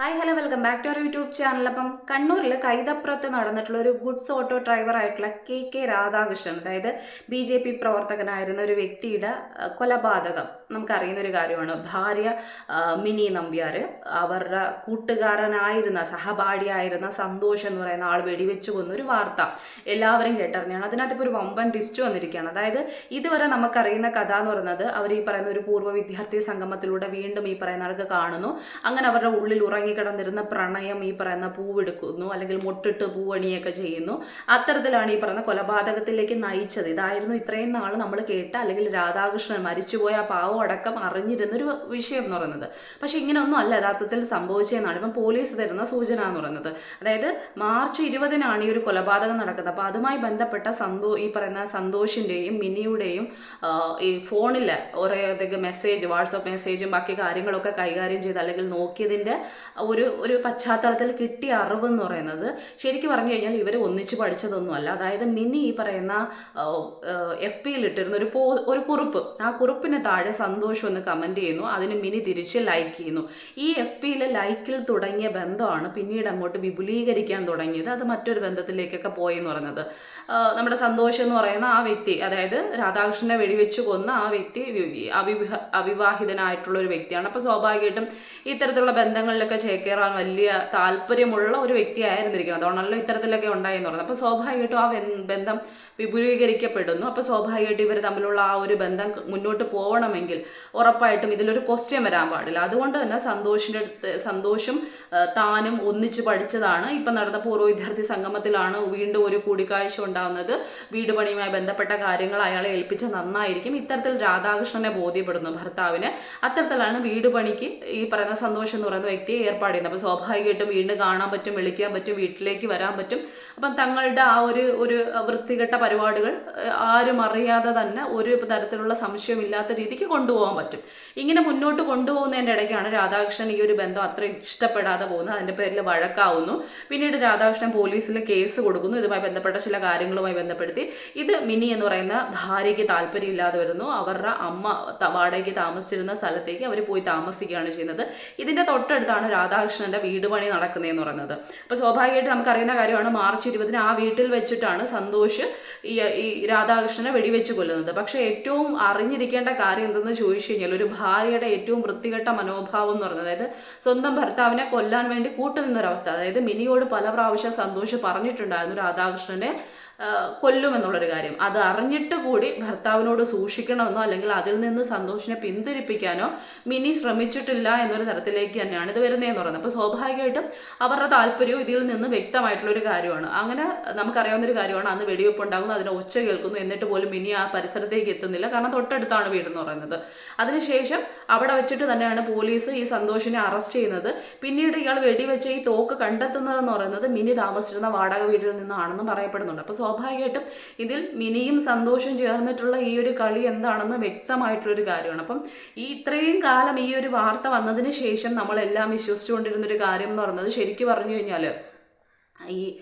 Hi hello welcome back to our YouTube channel അപ്പം കണ്ണൂരിൽ കൈതപ്പുറത്ത് നടന്നിട്ടുള്ള ഒരു ഗുഡ്സ് ഓട്ടോ ഡ്രൈവർ ആയിട്ടുള്ള കെ കെ രാധാകൃഷ്ണൻ അതായത് ബി ജെ പി പ്രവർത്തകനായിരുന്ന ഒരു വ്യക്തിയുടെ കൊലപാതകം. നമുക്കറിയുന്ന ഒരു കാര്യമാണ്. ഭാര്യ മിനി നമ്പ്യാർ അവരുടെ കൂട്ടുകാരനായിരുന്ന സഹപാഠിയായിരുന്ന സന്തോഷം എന്ന് പറയുന്ന ആൾ വെടിവെച്ച് കൊന്നൊരു വാർത്ത എല്ലാവരും കേട്ടറിഞ്ഞാണ്. അതിനകത്ത് ഇപ്പോൾ ഒരു വമ്പൻ ടിസ്റ്റ് വന്നിരിക്കുകയാണ്. അതായത് ഇതുവരെ നമുക്കറിയുന്ന കഥ എന്ന് പറയുന്നത് അവർ ഈ പറയുന്ന ഒരു പൂർവ വിദ്യാർത്ഥി സംഗമത്തിലൂടെ വീണ്ടും ഈ പറയുന്ന ആൾക്ക് കാണുന്നു. അങ്ങനെ അവരുടെ ഉള്ളിൽ ഉറങ്ങിക്കിടന്നിരുന്ന പ്രണയം ഈ പറയുന്ന പൂവെടുക്കുന്നു അല്ലെങ്കിൽ മുട്ടിട്ട് പൂവണിയൊക്കെ ചെയ്യുന്നു. അത്തരത്തിലാണ് ഈ പറയുന്ന കൊലപാതകത്തിലേക്ക് നയിച്ചത്. ഇതായിരുന്നു ഇത്രയും നാൾ നമ്മൾ കേട്ട അല്ലെങ്കിൽ രാധാകൃഷ്ണൻ മരിച്ചുപോയ പാവം അടക്കം അറിഞ്ഞിരുന്നൊരു വിഷയം എന്ന് പറയുന്നത്. പക്ഷെ ഇങ്ങനെയൊന്നും അല്ല യഥാർത്ഥത്തിൽ സംഭവിച്ചതെന്നാണ്. ഇപ്പം പോലീസ് തരുന്ന സൂചന എന്ന് പറയുന്നത്. അതായത് മാർച്ച് ഇരുപതിനാണ് ഈ ഒരു കൊലപാതകം നടക്കുന്നത്. അപ്പോൾ അതുമായി ബന്ധപ്പെട്ട സന്തോ ഈ പറയുന്ന സന്തോഷിന്റെയും മിനിയുടെയും ഈ ഫോണിൽ കുറേയധികം മെസ്സേജ് വാട്സപ്പ് മെസ്സേജും ബാക്കി കാര്യങ്ങളൊക്കെ കൈകാര്യം ചെയ്ത് അല്ലെങ്കിൽ നോക്കിയതിന്റെ ഒരു ഒരു പശ്ചാത്തലത്തിൽ കിട്ടിയ അറിവ് എന്ന് പറയുന്നത് ശരിക്കും പറഞ്ഞു കഴിഞ്ഞാൽ ഇവർ ഒന്നിച്ച് പഠിച്ചതൊന്നുമല്ല അതായത് മിനി ഈ പറയുന്ന എഫ് പിയിൽ ഇട്ടിരുന്ന ഒരു പോ ഒരു കുറിപ്പ്. ആ കുറിപ്പിന് താഴെ സന്തോഷം എന്ന് ചെയ്യുന്നു. അതിന് മിനി തിരിച്ച് ലൈക്ക് ചെയ്യുന്നു. ഈ എഫ് പിയിലെ ലൈക്കിൽ തുടങ്ങിയ ബന്ധമാണ് പിന്നീട് അങ്ങോട്ട് വിപുലീകരിക്കാൻ തുടങ്ങിയത്. അത് മറ്റൊരു ബന്ധത്തിലേക്കൊക്കെ പോയി എന്ന് പറയുന്നത്. ആ, നമ്മുടെ സന്തോഷം എന്ന് പറയുന്ന ആ വ്യക്തി അതായത് രാധാകൃഷ്ണനെ വെടിവെച്ച് കൊന്ന ആ വ്യക്തി അവിവാഹ അവിവാഹിതനായിട്ടുള്ള ഒരു വ്യക്തിയാണ്. അപ്പോൾ സ്വാഭാവികമായിട്ടും ഇത്തരത്തിലുള്ള ബന്ധങ്ങളിലൊക്കെ ചേക്കേറാൻ വലിയ താല്പര്യമുള്ള ഒരു വ്യക്തിയായിരുന്നിരിക്കണം അതുകൊണ്ടാണല്ലോ ഇത്തരത്തിലൊക്കെ ഉണ്ടായെന്ന് പറയുന്നത്. അപ്പോൾ സ്വാഭാവികമായിട്ടും ആ ബന്ധം വിപുലീകരിക്കപ്പെടുന്നു. അപ്പോൾ സ്വാഭാവികമായിട്ടും ഇവർ തമ്മിലുള്ള ആ ഒരു ബന്ധം മുന്നോട്ട് പോകണമെങ്കിൽ ഉറപ്പായിട്ടും ഇതിലൊരു ക്വസ്റ്റ്യൻ വരാൻ പാടില്ല. അതുകൊണ്ട് തന്നെ സന്തോഷിന്റെ അടുത്ത് സന്തോഷം താനും ഒന്നിച്ച് പഠിച്ചതാണ്. ഇപ്പം നടന്ന പൂർവ വിദ്യാർത്ഥി സംഗമത്തിലാണ് വീണ്ടും ഒരു കൂടിക്കാഴ്ച ഉണ്ടാകുന്നത് വീട് പണിയുമായി ബന്ധപ്പെട്ട കാര്യങ്ങൾ അയാളെ ഏൽപ്പിച്ച നന്നായിരിക്കും. ഇത്തരത്തിൽ രാധാകൃഷ്ണനെ ബോധ്യപ്പെടുന്നു ഭർത്താവിന്. അത്തരത്തിലാണ് വീട് പണിക്ക് ഈ പറയുന്ന സന്തോഷം എന്ന് പറയുന്ന വ്യക്തിയെ ഏർപ്പാട് ചെയ്യുന്നത്. അപ്പോൾ സ്വാഭാവികമായിട്ടും വീണ്ടും കാണാൻ പറ്റും വിളിക്കാൻ പറ്റും വീട്ടിലേക്ക് വരാൻ പറ്റും. അപ്പം തങ്ങളുടെ ആ ഒരു ഒരു വൃത്തികെട്ട പരിപാടികൾ ആരും അറിയാതെ തന്നെ ഒരു തരത്തിലുള്ള സംശയമില്ലാത്ത രീതിക്ക് കൊണ്ടുപോകാൻ പറ്റും. ഇങ്ങനെ മുന്നോട്ട് കൊണ്ടുപോകുന്നതിന്റെ ഇടയ്ക്കാണ് രാധാകൃഷ്ണൻ ഈ ഒരു ബന്ധം അത്ര ഇഷ്ടപ്പെടാതെ പോകുന്നത്. അതിന്റെ പേരിൽ വഴക്കാവുന്നു. പിന്നീട് രാധാകൃഷ്ണൻ പോലീസിൽ കേസ് കൊടുക്കുന്നു. ഇതുമായി ബന്ധപ്പെട്ട ചില കാര്യങ്ങളുമായി ബന്ധപ്പെടുത്തി. ഇത് മിനി എന്ന് പറയുന്ന ഭാര്യയ്ക്ക് താല്പര്യമില്ലാതെ വരുന്നു. അവരുടെ അമ്മ വാടകയ്ക്ക് താമസിച്ചിരുന്ന സ്ഥലത്തേക്ക് അവർ പോയി താമസിക്കുകയാണ് ചെയ്യുന്നത്. ഇതിന്റെ തൊട്ടടുത്താണ് രാധാകൃഷ്ണന്റെ വീട് പണി നടക്കുന്നതെന്ന് പറയുന്നത്. അപ്പോൾ സ്വാഭാവികമായിട്ട് നമുക്കറിയുന്ന കാര്യമാണ് മാർച്ച് ഇരുപതിന് ആ വീട്ടിൽ വെച്ചിട്ടാണ് സന്തോഷ് ഈ ഈ രാധാകൃഷ്ണനെ വെടിവെച്ച് കൊല്ലുന്നത്. പക്ഷേ ഏറ്റവും അറിഞ്ഞിരിക്കേണ്ട കാര്യം എന്തെന്ന് ചോദിച്ചു കഴിഞ്ഞാൽ ഒരു ഭാര്യയുടെ ഏറ്റവും വൃത്തികെട്ട മനോഭാവം എന്ന് പറയുന്നത് അതായത് സ്വന്തം ഭർത്താവിനെ കൊല്ലാൻ വേണ്ടി കൂട്ടുനിന്നൊരവസ്ഥ. അതായത് മിനിയോട് പല പ്രാവശ്യം സന്തോഷ് പറഞ്ഞിട്ടുണ്ടായിരുന്നു രാധാകൃഷ്ണനെ. കൊല്ലുമെന്നുള്ളൊരു കാര്യം. അത് അറിഞ്ഞിട്ട് കൂടി ഭർത്താവിനോട് സൂക്ഷിക്കണമെന്നോ അല്ലെങ്കിൽ അതിൽ നിന്ന് സന്തോഷിനെ പിന്തിരിപ്പിക്കാനോ മിനി ശ്രമിച്ചിട്ടില്ല എന്നൊരു തരത്തിലേക്ക് തന്നെയാണ് ഇത് വരുന്നതെന്ന് പറയുന്നത്. അപ്പോൾ സ്വാഭാവികമായിട്ടും അവരുടെ താല്പര്യവും ഇതിൽ നിന്ന് വ്യക്തമായിട്ടുള്ളൊരു കാര്യമാണ്. അങ്ങനെ നമുക്കറിയാവുന്നൊരു കാര്യമാണ് അന്ന് വെടിവെപ്പ് ഉണ്ടാകുന്നു അതിനെ ഒച്ച കേൾക്കുന്നു എന്നിട്ട് പോലും മിനി ആ പരിസരത്തേക്ക് എത്തുന്നില്ല. കാരണം തൊട്ടടുത്താണ് വീടെന്ന് പറയുന്നത്. അതിനുശേഷം അവിടെ വെച്ചിട്ട് തന്നെയാണ് പോലീസ് ഈ സന്തോഷിനെ അറസ്റ്റ് ചെയ്യുന്നത്. പിന്നീട് ഇയാൾ വെടിവെച്ച് ഈ തോക്ക് കണ്ടെത്തുന്നതെന്ന് പറയുന്നത് മിനി താമസിച്ചിരുന്ന വാടക വീട്ടിൽ നിന്നാണെന്നും പറയപ്പെടുന്നുണ്ട്. അപ്പോൾ സ്വാഭാവികമായിട്ടും ഇതിൽ മിനിയും സന്തോഷം ചേർന്നിട്ടുള്ള ഈ ഒരു കളി എന്താണെന്ന് വ്യക്തമായിട്ടുള്ളൊരു കാര്യമാണ്. അപ്പം ഈ ഇത്രയും കാലം ഈ ഒരു വാർത്ത വന്നതിന് ശേഷം നമ്മളെല്ലാം വിശ്വസിച്ചുകൊണ്ടിരുന്നൊരു കാര്യം എന്ന് പറയുന്നത് ശരിക്കും പറഞ്ഞു കഴിഞ്ഞാൽ ഈ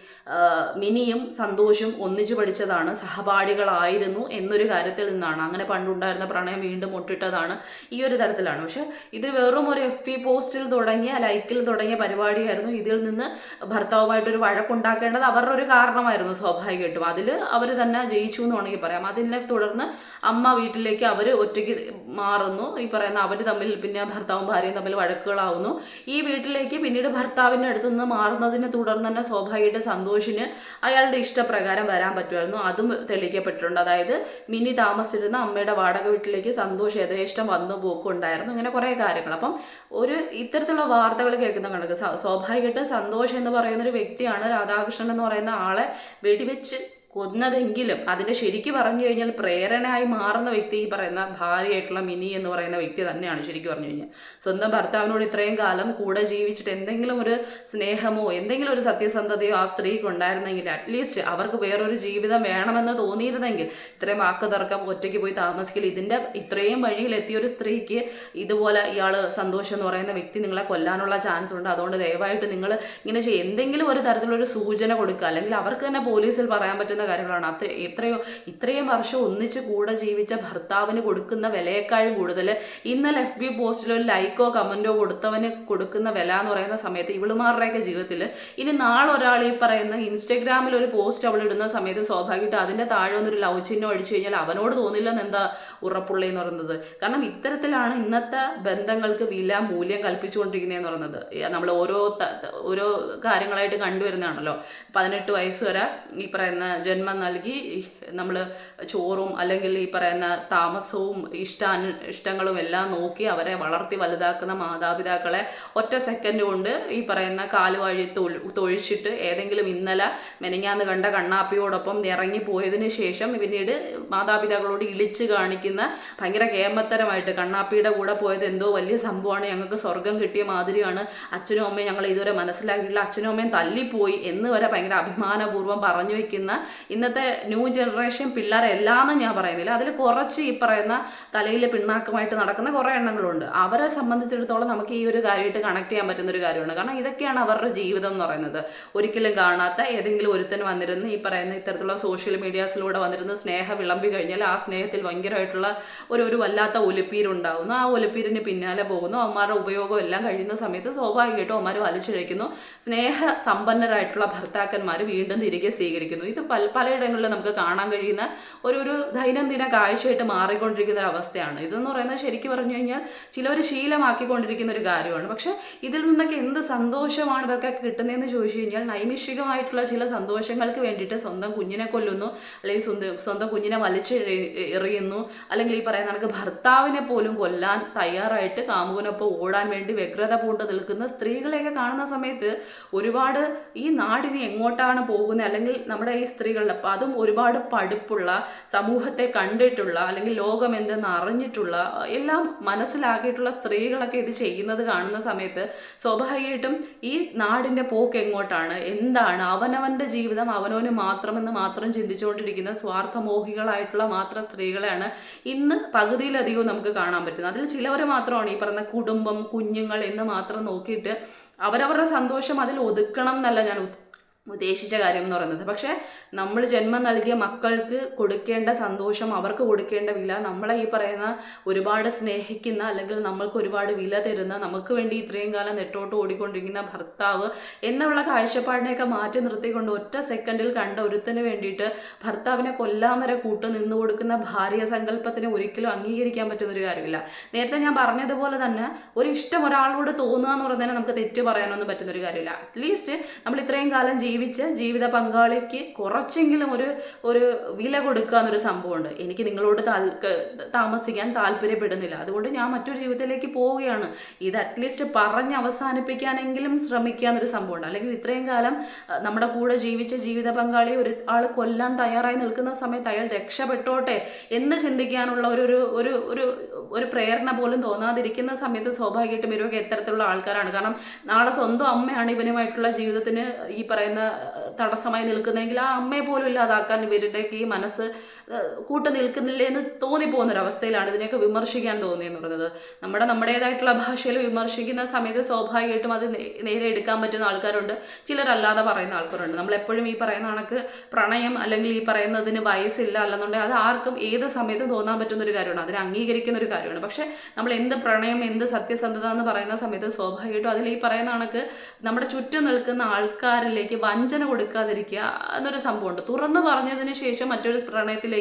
മിനിയും സന്തോഷും ഒന്നിച്ചു പഠിച്ചതാണ്. സഹപാഠികളായിരുന്നു എന്നൊരു കാര്യത്തിൽ നിന്നാണ്. അങ്ങനെ പണ്ടുണ്ടായിരുന്ന പ്രണയം വീണ്ടും മുട്ടിട്ടതാണ് ഈ ഒരു തരത്തിലാണ്. പക്ഷെ ഇത് വെറും ഒരു എഫ് പി പോസ്റ്റിൽ തുടങ്ങിയ ലൈക്കിൽ തുടങ്ങിയ പരിപാടിയായിരുന്നു. ഇതിൽ നിന്ന് ഭർത്താവുമായിട്ടൊരു വഴക്കുണ്ടാക്കേണ്ടത് അവരുടെ ഒരു കാരണമായിരുന്നു സ്വാഭാവികമായിട്ടും. അതിൽ അവർ തന്നെ ജയിച്ചു എന്ന് വേണമെങ്കിൽ പറയാം. അതിനെ തുടർന്ന് അമ്മ വീട്ടിലേക്ക് അവർ ഒറ്റയ്ക്ക് മാറുന്നു. ഈ പറയുന്ന അവർ തമ്മിൽ പിന്നെ ഭർത്താവും ഭാര്യയും തമ്മിൽ വഴക്കുകളാവുന്നു. ഈ വീട്ടിലേക്ക് പിന്നീട് ഭർത്താവിന്റെ അടുത്തുനിന്ന് മാറുന്നതിനെ തുടർന്ന് തന്നെ സ്വാഭാവികമായിട്ട് സന്തോഷിന് അയാളുടെ ഇഷ്ടപ്രകാരം വരാൻ പറ്റുമായിരുന്നു. അതും തെളിയിക്കപ്പെട്ടിട്ടുണ്ട്. അതായത് മിനി താമസിച്ചിരുന്ന അമ്മയുടെ വാടക വീട്ടിലേക്ക് സന്തോഷ് യഥേഷ്ടം വന്നു പോക്കുണ്ടായിരുന്നു. ഇങ്ങനെ കുറേ കാര്യങ്ങൾ. അപ്പം ഒരു ഇത്തരത്തിലുള്ള വാർത്തകൾ കേൾക്കുന്ന കണക്ക് സ്വ- സ്വാഭാവികമായിട്ട് സന്തോഷ് എന്ന് പറയുന്ന ഒരു വ്യക്തിയാണ് രാധാകൃഷ്ണൻ എന്ന് പറയുന്ന ആളെ വെടിവെച്ച് കൊന്നതെങ്കിലും അതിന്റെ ശരിക്ക് പറഞ്ഞു കഴിഞ്ഞാൽ പ്രേരണയായി മാറുന്ന വ്യക്തി ഈ പറയുന്ന ഭാര്യയായിട്ടുള്ള മിനി എന്ന് പറയുന്ന വ്യക്തി തന്നെയാണ് ശരിക്കും പറഞ്ഞു കഴിഞ്ഞാൽ. സ്വന്തം ഭർത്താവിനോട് ഇത്രയും കാലം കൂടെ ജീവിച്ചിട്ട് എന്തെങ്കിലും ഒരു സ്നേഹമോ എന്തെങ്കിലും ഒരു സത്യസന്ധതയോ ആ സ്ത്രീക്ക് ഉണ്ടായിരുന്നെങ്കിൽ അറ്റ്ലീസ്റ്റ് അവർക്ക് വേറൊരു ജീവിതം വേണമെന്ന് തോന്നിയിരുന്നെങ്കിൽ ഇത്രയും വാക്ക് തർക്കം ഒറ്റയ്ക്ക് പോയി താമസിക്കൽ ഇതിന്റെ ഇത്രയും വഴിയിലെത്തിയ ഒരു സ്ത്രീക്ക് ഇതുപോലെ ഇയാൾ സന്തോഷം എന്ന് പറയുന്ന വ്യക്തി നിങ്ങളെ കൊല്ലാനുള്ള ചാൻസ് ഉണ്ട്. അതുകൊണ്ട് ദയവായിട്ട് നിങ്ങൾ ഇങ്ങനെ എന്തെങ്കിലും ഒരു തരത്തിലൊരു സൂചന കൊടുക്കുക. അല്ലെങ്കിൽ അവർക്ക് തന്നെ പോലീസിൽ പറയാൻ പറ്റുന്ന പറ്റുന്ന കാര്യങ്ങളാണ്. അത് എത്രയോ ഇത്രയും വർഷം ഒന്നിച്ച് കൂടെ ജീവിച്ച ഭർത്താവിന് കൊടുക്കുന്ന വിലയേക്കാളും കൂടുതൽ ഇന്നലെ എഫ് ബി പോസ്റ്റിൽ ഒരു ലൈക്കോ കമന്റോ കൊടുത്തവന് കൊടുക്കുന്ന വില എന്ന് പറയുന്ന സമയത്ത് ഇവളുമാരുടെയൊക്കെ ജീവിതത്തിൽ ഇനി നാളെ ഒരാൾ ഈ പറയുന്ന ഇൻസ്റ്റഗ്രാമിൽ ഒരു പോസ്റ്റ് അവൾ ഇടുന്ന സമയത്ത് സ്വാഭാവികമായിട്ട് അതിന്റെ താഴെ ഒന്നൊരു ലവ് ചിഹ്നം അടിച്ചു കഴിഞ്ഞാൽ അവനോട് തോന്നില്ലെന്ന് എന്താ ഉറപ്പുള്ള എന്ന് പറയുന്നത്? കാരണം ഇത്തരത്തിലാണ് ഇന്നത്തെ ബന്ധങ്ങൾക്ക് വില മൂല്യം കൽപ്പിച്ചുകൊണ്ടിരിക്കുന്നതെന്ന് പറയുന്നത്. നമ്മൾ ഓരോ ഓരോ കാര്യങ്ങളായിട്ട് കണ്ടുവരുന്നതാണല്ലോ. പതിനെട്ട് വയസ്സ് വരെ ഈ പറയുന്ന ജന്മം നൽകി നമ്മൾ ചോറും അല്ലെങ്കിൽ ഈ പറയുന്ന താമസവും ഇഷ്ടാനു ഇഷ്ടങ്ങളും എല്ലാം നോക്കി അവരെ വളർത്തി വലുതാക്കുന്ന മാതാപിതാക്കളെ ഒറ്റ സെക്കൻഡ് കൊണ്ട് ഈ പറയുന്ന കാലുവഴി തൊഴി തൊഴിച്ചിട്ട് ഏതെങ്കിലും ഇന്നലെ മെനങ്ങാന്ന് കണ്ട കണ്ണാപ്പിയോടൊപ്പം ഇറങ്ങി പോയതിന് ശേഷം പിന്നീട് മാതാപിതാക്കളോട് ഇളിച്ച് കാണിക്കുന്ന ഭയങ്കര കേമത്തരമായിട്ട് കണ്ണാപ്പിയുടെ കൂടെ പോയത് എന്തോ വലിയ സംഭവമാണ്. ഞങ്ങൾക്ക് സ്വർഗം കിട്ടിയ മാതിരിയാണ്. അച്ഛനും അമ്മയും ഞങ്ങൾ ഇതുവരെ മനസ്സിലാക്കിയില്ല അച്ഛനും അമ്മയും തല്ലിപ്പോയി എന്ന് വരെ ഭയങ്കര അഭിമാനപൂർവം പറഞ്ഞു വെക്കുന്ന ഇന്നത്തെ ന്യൂ ജനറേഷൻ പിള്ളേരെല്ലാന്ന് ഞാൻ പറയുന്നില്ല. അതിൽ കുറച്ച് ഈ പറയുന്ന തലയിലെ പിണ്ണാക്കമായിട്ട് നടക്കുന്ന കുറേ എണ്ണങ്ങളുണ്ട്. അവരെ സംബന്ധിച്ചിടത്തോളം നമുക്ക് ഈ ഒരു കാര്യമായിട്ട് കണക്ട് ചെയ്യാൻ പറ്റുന്ന ഒരു കാര്യമാണ്. കാരണം ഇതൊക്കെയാണ് അവരുടെ ജീവിതം എന്ന് പറയുന്നത്. ഒരിക്കലും കാണാത്ത ഏതെങ്കിലും ഒരുത്തൻ വന്നിരുന്ന് ഈ പറയുന്ന ഇത്തരത്തിലുള്ള സോഷ്യൽ മീഡിയാസിലൂടെ വന്നിരുന്ന സ്നേഹം വിളമ്പി കഴിഞ്ഞാൽ ആ സ്നേഹത്തിൽ ഭയങ്കരമായിട്ടുള്ള ഒരു ഒരു വല്ലാത്ത ഒലിപ്പീരുണ്ടാവുന്നു. ആ ഒലിപ്പീരിന് പിന്നാലെ പോകുന്നു. അവന്മാരുടെ ഉപയോഗം എല്ലാം കഴിയുന്ന സമയത്ത് സ്വാഭാവികമായിട്ടും അവന്മാർ വലിച്ചിഴയ്ക്കുന്നു. സ്നേഹ സമ്പന്നരായിട്ടുള്ള ഭർത്താക്കന്മാർ വീണ്ടും തിരികെ സ്വീകരിക്കുന്നു. ഇത് പല പലയിടങ്ങളിലും നമുക്ക് കാണാൻ കഴിയുന്ന ഒരു ഒരു ദൈനംദിന കാഴ്ചയായിട്ട് മാറിക്കൊണ്ടിരിക്കുന്ന ഒരു അവസ്ഥയാണ്. ഇതെന്ന് പറയുന്നത് ശരിക്കും പറഞ്ഞു കഴിഞ്ഞാൽ ചിലവർ ശീലമാക്കിക്കൊണ്ടിരിക്കുന്ന ഒരു കാര്യമാണ്. പക്ഷേ ഇതിൽ നിന്നൊക്കെ എന്ത് സന്തോഷമാണ് ഇവർക്കൊക്കെ കിട്ടുന്നതെന്ന് ചോദിച്ചു കഴിഞ്ഞാൽ നൈമിഷികമായിട്ടുള്ള ചില സന്തോഷങ്ങൾക്ക് വേണ്ടിയിട്ട് സ്വന്തം കുഞ്ഞിനെ കൊല്ലുന്നു അല്ലെങ്കിൽ സ്വന്തം സ്വന്തം കുഞ്ഞിനെ വലിച്ച് എറിയുന്നു അല്ലെങ്കിൽ ഈ പറയുന്ന കണക്ക് ഭർത്താവിനെ പോലും കൊല്ലാൻ തയ്യാറായിട്ട് കാമുകനൊപ്പം ഓടാൻ വേണ്ടി വ്യഗ്രത പൂണ്ട് നിൽക്കുന്ന സ്ത്രീകളെയൊക്കെ കാണുന്ന സമയത്ത് ഒരുപാട് ഈ നാടിന് എങ്ങോട്ടാണ് പോകുന്നത്? അല്ലെങ്കിൽ നമ്മുടെ ഈ സ്ത്രീകളുടെ അപ്പം അതും ഒരുപാട് പഠിപ്പുള്ള സമൂഹത്തെ കണ്ടിട്ടുള്ള അല്ലെങ്കിൽ ലോകം എന്തെന്ന് അറിഞ്ഞിട്ടുള്ള എല്ലാം മനസ്സിലാക്കിയിട്ടുള്ള സ്ത്രീകളൊക്കെ ഇത് ചെയ്യുന്നത് കാണുന്ന സമയത്ത് സ്വാഭാവികമായിട്ടും ഈ നാടിന്റെ പോക്ക് എങ്ങോട്ടാണ്? എന്താണ്? അവനവന്റെ ജീവിതം അവനവന് മാത്രമെന്ന് മാത്രം ചിന്തിച്ചുകൊണ്ടിരിക്കുന്ന സ്വാർത്ഥമോഹികളായിട്ടുള്ള മാത്രം സ്ത്രീകളെയാണ് ഇന്ന് പകുതിയിലധികവും നമുക്ക് കാണാൻ പറ്റുന്നത്. അതിൽ ചിലവർ മാത്രമാണ് ഈ പറഞ്ഞ കുടുംബം കുഞ്ഞുങ്ങൾ എന്ന് മാത്രം നോക്കിയിട്ട് അവരവരുടെ സന്തോഷം അതിൽ ഒതുക്കണം എന്നല്ല ഞാൻ ഉദ്ദേശിച്ച കാര്യം എന്ന് പറയുന്നത്. പക്ഷേ നമ്മൾ ജന്മം നൽകിയ മക്കൾക്ക് കൊടുക്കേണ്ട സന്തോഷം അവർക്ക് കൊടുക്കേണ്ട വില നമ്മളെ ഈ പറയുന്ന ഒരുപാട് സ്നേഹിക്കുന്ന അല്ലെങ്കിൽ നമ്മൾക്ക് ഒരുപാട് വില തരുന്ന നമുക്ക് വേണ്ടി ഇത്രയും കാലം നെട്ടോട്ട് ഓടിക്കൊണ്ടിരിക്കുന്ന ഭർത്താവ് എന്നുള്ള കാഴ്ചപ്പാടിനെയൊക്കെ മാറ്റി നിർത്തിക്കൊണ്ട് ഒറ്റ സെക്കൻഡിൽ കണ്ട ഒരുത്തിന് വേണ്ടിയിട്ട് ഭർത്താവിനെ കൊല്ലാൻ വരെ കൂട്ട് നിന്ന് കൊടുക്കുന്ന ഭാര്യ സങ്കല്പത്തിന് ഒരിക്കലും അംഗീകരിക്കാൻ പറ്റുന്ന ഒരു കാര്യമില്ല. നേരത്തെ ഞാൻ പറഞ്ഞതുപോലെ തന്നെ ഒരു ഇഷ്ടം ഒരാളോട് തോന്നുക എന്ന് പറഞ്ഞാൽ നമുക്ക് തെറ്റ് പറയാനൊന്നും പറ്റുന്ന ഒരു കാര്യമില്ല അറ്റ്ലീസ്റ്റ് നമ്മൾ ഇത്രയും കാലം ജീവിച്ച് ജീവിത പങ്കാളിക്ക് കുറച്ചെങ്കിലും ഒരു ഒരു വില കൊടുക്കുക എന്നൊരു സംഭവമുണ്ട്. എനിക്ക് നിങ്ങളോട് താമസിക്കാൻ താല്പര്യപ്പെടുന്നില്ല. അതുകൊണ്ട് ഞാൻ മറ്റൊരു ജീവിതത്തിലേക്ക് പോവുകയാണ്. ഇത് അറ്റ്ലീസ്റ്റ് പറഞ്ഞ് അവസാനിപ്പിക്കാനെങ്കിലും ശ്രമിക്കുക എന്നൊരു സംഭവമുണ്ട്. അല്ലെങ്കിൽ ഇത്രയും കാലം നമ്മുടെ കൂടെ ജീവിച്ച ജീവിത പങ്കാളി ഒരു ആൾ കൊല്ലാൻ തയ്യാറായി നിൽക്കുന്ന സമയത്ത് അയാൾ രക്ഷപ്പെട്ടോട്ടെ എന്ന് ചിന്തിക്കാനുള്ള ഒരു ഒരു ഒരു ഒരു പ്രേരണ പോലും തോന്നാതിരിക്കുന്ന സമയത്ത് സ്വാഭാവികമായിട്ടും ഇവരൊക്കെ എത്തരത്തിലുള്ള ആൾക്കാരാണ്. കാരണം നാളെ സ്വന്തം അമ്മയാണ് ഇവനുമായിട്ടുള്ള ജീവിതത്തിന് ഈ പറയുന്ന തടസ്സമായി നിൽക്കുന്നതെങ്കിൽ ആ അമ്മയെ പോലും ഇല്ലാതാക്കാൻ ഇവരുടെയൊക്കെ ഈ മനസ്സ് കൂട്ട് നിൽക്കുന്നില്ലേ എന്ന് തോന്നിപ്പോകുന്ന ഒരു അവസ്ഥയിലാണ് ഇതിനെയൊക്കെ വിമർശിക്കാൻ തോന്നിയെന്ന് പറയുന്നത് നമ്മുടെ നമ്മുടേതായിട്ടുള്ള ഭാഷയിൽ വിമർശിക്കുന്ന സമയത്ത് സ്വാഭാവികമായിട്ടും അത് നേരെ എടുക്കാൻ പറ്റുന്ന ആൾക്കാരുണ്ട്. ചിലരല്ലാതെ പറയുന്ന ആൾക്കാരുണ്ട്. നമ്മളെപ്പോഴും ഈ പറയുന്ന കണക്ക് പ്രണയം അല്ലെങ്കിൽ ഈ പറയുന്നതിന് വയസ്സില്ല അല്ലെന്നുണ്ടെങ്കിൽ അത് ആർക്കും ഏത് സമയത്തും തോന്നാൻ പറ്റുന്ന ഒരു കാര്യമാണ്. അതിനെ അംഗീകരിക്കുന്ന ഒരു കാര്യമാണ്. പക്ഷേ നമ്മൾ എന്ത് പ്രണയം എന്ത് സത്യസന്ധത എന്ന് പറയുന്ന സമയത്ത് സ്വാഭാവികമായിട്ടും അതിൽ ഈ പറയുന്ന കണക്ക് നമ്മുടെ ചുറ്റും നിൽക്കുന്ന ആൾക്കാരിലേക്ക് വഞ്ചന കൊടുക്കാതിരിക്കുക എന്നൊരു സംഭവമുണ്ട്. തുറന്നു പറഞ്ഞതിന് ശേഷം മറ്റൊരു പ്രണയത്തിലേക്ക്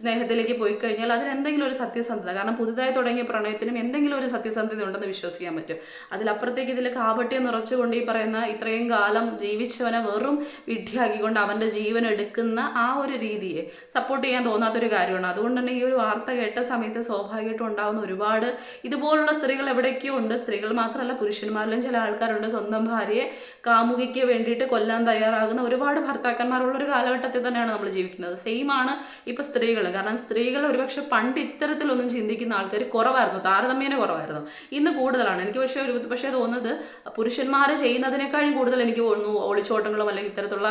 സ്നേഹത്തിലേക്ക് പോയി കഴിഞ്ഞാൽ അതിന് എന്തെങ്കിലും ഒരു സത്യസന്ധത കാരണം പുതുതായി തുടങ്ങിയ പ്രണയത്തിനും എന്തെങ്കിലും ഒരു സത്യസന്ധത ഉണ്ടെന്ന് വിശ്വസിക്കാൻ പറ്റും. അതിലപ്പുറത്തേക്ക് ഇതിൽ കാപട്യം നിറച്ചുകൊണ്ട് ഈ പറയുന്ന ഇത്രയും കാലം ജീവിച്ചവനെ വെറും വിഡ്ഢിയാക്കിക്കൊണ്ട് അവന്റെ ജീവൻ എടുക്കുന്ന ആ ഒരു രീതിയെ സപ്പോർട്ട് ചെയ്യാൻ തോന്നാത്തൊരു കാര്യമാണ്. അതുകൊണ്ട് തന്നെ ഈ ഒരു വാർത്ത കേട്ട സമയത്ത് സ്വാഭാവികമായിട്ടും ഉണ്ടാകുന്ന ഒരുപാട് ഇതുപോലുള്ള സ്ത്രീകൾ എവിടെയൊക്കെയോ ഉണ്ട്. സ്ത്രീകൾ മാത്രമല്ല പുരുഷന്മാരിലും ചില ആൾക്കാരുണ്ട്. സ്വന്തം ഭാര്യയെ കാമുകിക്ക് വേണ്ടിയിട്ട് കൊല്ലാൻ തയ്യാറാകുന്ന ഒരുപാട് ഭർത്താക്കന്മാരുള്ള ഒരു കാലഘട്ടത്തിൽ തന്നെയാണ് നമ്മൾ ജീവിക്കുന്നത്. സെയിം ആണ് ഇപ്പൊ സ്ത്രീകൾ കാരണം സ്ത്രീകൾ ഒരുപക്ഷെ പണ്ട് ഇത്തരത്തിലൊന്നും ചിന്തിക്കുന്ന ആൾക്കാർ കുറവായിരുന്നു. താരതമ്യേന കുറവായിരുന്നു. ഇന്ന് കൂടുതലാണ്. എനിക്ക് പക്ഷേ ഒരു പക്ഷേ തോന്നുന്നത് പുരുഷന്മാർ ചെയ്യുന്നതിനേക്കാളും കൂടുതൽ എനിക്ക് തോന്നുന്നു ഒളിച്ചോട്ടങ്ങളും അല്ലെങ്കിൽ ഇത്തരത്തിലുള്ള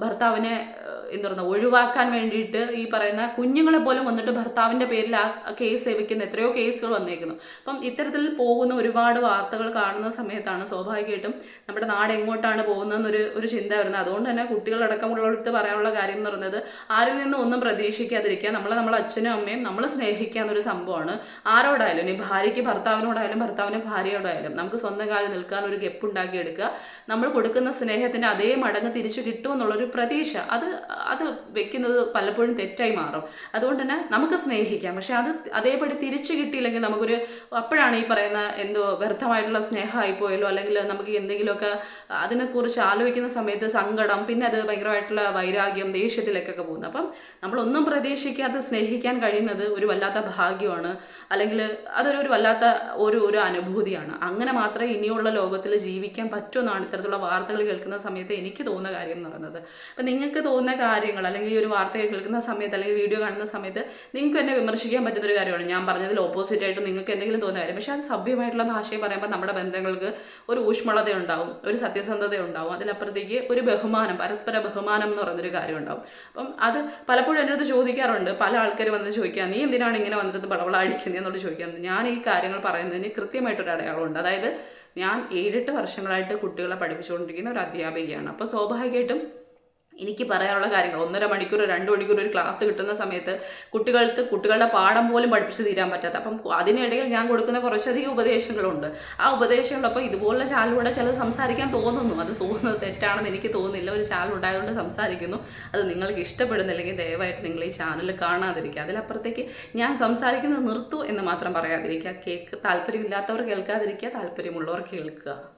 ഭർത്താവിനെ എന്താ പറയുക ഒഴിവാക്കാൻ വേണ്ടിയിട്ട് ഈ പറയുന്ന കുഞ്ഞുങ്ങളെ പോലും വന്നിട്ട് ഭർത്താവിന്റെ പേരിൽ ആ കേസ് സേവിക്കുന്ന എത്രയോ കേസുകൾ വന്നേക്കുന്നു. അപ്പം ഇത്തരത്തിൽ പോകുന്ന ഒരുപാട് വാർത്തകൾ കാണുന്ന സമയത്താണ് സ്വാഭാവികമായിട്ടും നമ്മുടെ നാട് എങ്ങോട്ടാണ് പോകുന്നതെന്നൊരു ഒരു ചിന്ത വരുന്നത്. അതുകൊണ്ട് തന്നെ കുട്ടികളടക്കമുള്ളവർക്ക് പറയാനുള്ള കാര്യം എന്ന് പറയുന്നത് ആരിൽ നിന്നും ഒന്നും പ്രതീക്ഷിക്കാതിരിക്കുക നമ്മളെ നമ്മളെ അച്ഛനും അമ്മയും നമ്മൾ സ്നേഹിക്കുക എന്നൊരു സംഭവമാണ്. ആരോടായാലും ഇനി ഭാര്യയ്ക്ക് ഭർത്താവിനോടായാലും ഭർത്താവിന് ഭാര്യയോടായാലും നമുക്ക് സ്വന്തം കാലിൽ നിൽക്കാൻ ഒരു ഗപ്പ് ഉണ്ടാക്കിയെടുക്കുക. നമ്മൾ കൊടുക്കുന്ന സ്നേഹത്തിന്റെ അതേ മടങ്ങ് തിരിച്ചു കിട്ടുമെന്നുള്ളൊരു പ്രതീക്ഷ. അത് അത് വെക്കുന്നത് പലപ്പോഴും തെറ്റായി മാറും. അതുകൊണ്ട് തന്നെ നമുക്ക് സ്നേഹിക്കാം. പക്ഷെ അത് അതേപടി തിരിച്ചു കിട്ടിയില്ലെങ്കിൽ നമുക്കൊരു അപ്പോഴാണ് ഈ പറയുന്ന എന്തോ വ്യർത്ഥമായിട്ടുള്ള സ്നേഹമായി പോയല്ലോ അല്ലെങ്കിൽ നമുക്ക് എന്തെങ്കിലുമൊക്കെ അതിനെക്കുറിച്ച് ആലോചിക്കുന്ന സമയത്ത് സങ്കടം പിന്നെ അത് ഭയങ്കരമായിട്ടുള്ള വൈരാഗ്യം ദേഷ്യത്തിലേക്കൊക്കെ പോകുന്നത് അപ്പം നമ്മളൊന്നും പ്രതീക്ഷിക്കാതെ സ്നേഹിക്കാൻ കഴിയുന്നത് ഒരു വല്ലാത്ത ഭാഗ്യമാണ്. അല്ലെങ്കിൽ അതൊരു ഒരു വല്ലാത്ത ഒരു ഒരു അനുഭൂതിയാണ്. അങ്ങനെ മാത്രമേ ഇനിയുള്ള ലോകത്തിൽ ജീവിക്കാൻ പറ്റുമെന്നാണ് ഇത്തരത്തിലുള്ള വാർത്തകൾ കേൾക്കുന്ന സമയത്ത് എനിക്ക് തോന്നുന്ന കാര്യം എന്ന് പറയുന്നത്. അപ്പം നിങ്ങൾക്ക് തോന്നുന്ന കാര്യങ്ങൾ അല്ലെങ്കിൽ ഈ ഒരു വാർത്ത കേൾക്കുന്ന സമയത്ത് അല്ലെങ്കിൽ വീഡിയോ കാണുന്ന സമയത്ത് നിങ്ങൾക്ക് എന്നെ വിമർശിക്കാൻ പറ്റുന്ന ഒരു കാര്യമാണ്. ഞാൻ പറഞ്ഞതിൽ ഓപ്പോസിറ്റ് ആയിട്ട് നിങ്ങൾക്ക് എന്തെങ്കിലും തോന്നുന്ന കാര്യം. പക്ഷേ അത് സഭ്യമായിട്ടുള്ള ഭാഷയിൽ പറയുമ്പോൾ നമ്മുടെ ബന്ധങ്ങൾക്ക് ഒരു ഊഷ്മളത ഉണ്ടാവും ഒരു സത്യസന്ധത ഉണ്ടാവും. അതിലപ്പുറത്തേക്ക് ഒരു ബഹുമാനം പരസ്പര ബഹുമാനം എന്ന് പറയുന്നൊരു കാര്യം ഉണ്ടാവും. അപ്പം അത് പലപ്പോഴും എന്റെ അടുത്ത് ചോദിക്കാറുണ്ട്. പല ആൾക്കാർ വന്ന് ചോദിക്കുക നീ എന്തിനാണ് ഇങ്ങനെ വന്നിട്ട് ബളവള അടിക്കുന്നത് എന്നോട് ചോദിക്കാറുണ്ട്. ഞാൻ ഈ കാര്യങ്ങൾ പറയുന്നതിന് കൃത്യമായിട്ടൊരു അടയാളമുണ്ട്. അതായത് ഞാൻ ഏഴെട്ട് വർഷങ്ങളായിട്ട് കുട്ടികളെ പഠിപ്പിച്ചുകൊണ്ടിരിക്കുന്ന ഒരു അധ്യാപികയാണ്. അപ്പോൾ സ്വാഭാവികമായിട്ടും എനിക്ക് പറയാനുള്ള കാര്യങ്ങൾ. ഒന്നര മണിക്കൂർ രണ്ട് മണിക്കൂർ ഒരു ക്ലാസ് കിട്ടുന്ന സമയത്ത് കുട്ടികൾക്ക് കുട്ടികളുടെ പാഠം പോലും പഠിപ്പിച്ച് തീരാൻ പറ്റാത്ത. അപ്പം അതിനിടയിൽ ഞാൻ കൊടുക്കുന്ന കുറച്ചധികം ഉപദേശങ്ങളുണ്ട്. ആ ഉപദേശങ്ങളപ്പോൾ ഇതുപോലുള്ള ചാലിലൂടെ ചിലത് സംസാരിക്കാൻ തോന്നുന്നു. അത് തോന്നുന്നത് തെറ്റാണെന്ന് എനിക്ക് തോന്നുന്നില്ല. ഒരു ചാനൽ ഉണ്ടായതുകൊണ്ട് സംസാരിക്കുന്നു. അത് നിങ്ങൾക്ക് ഇഷ്ടപ്പെടുന്നില്ലെങ്കിൽ ദയവായിട്ട് നിങ്ങൾ ഈ ചാനൽ കാണാതിരിക്കുക. അതിലപ്പുറത്തേക്ക് ഞാൻ സംസാരിക്കുന്നത് നിർത്തു എന്ന് മാത്രം പറയാതിരിക്കുക. കേക്ക് താല്പര്യമില്ലാത്തവർ കേൾക്കാതിരിക്കുക. താല്പര്യമുള്ളവർ കേൾക്കുക.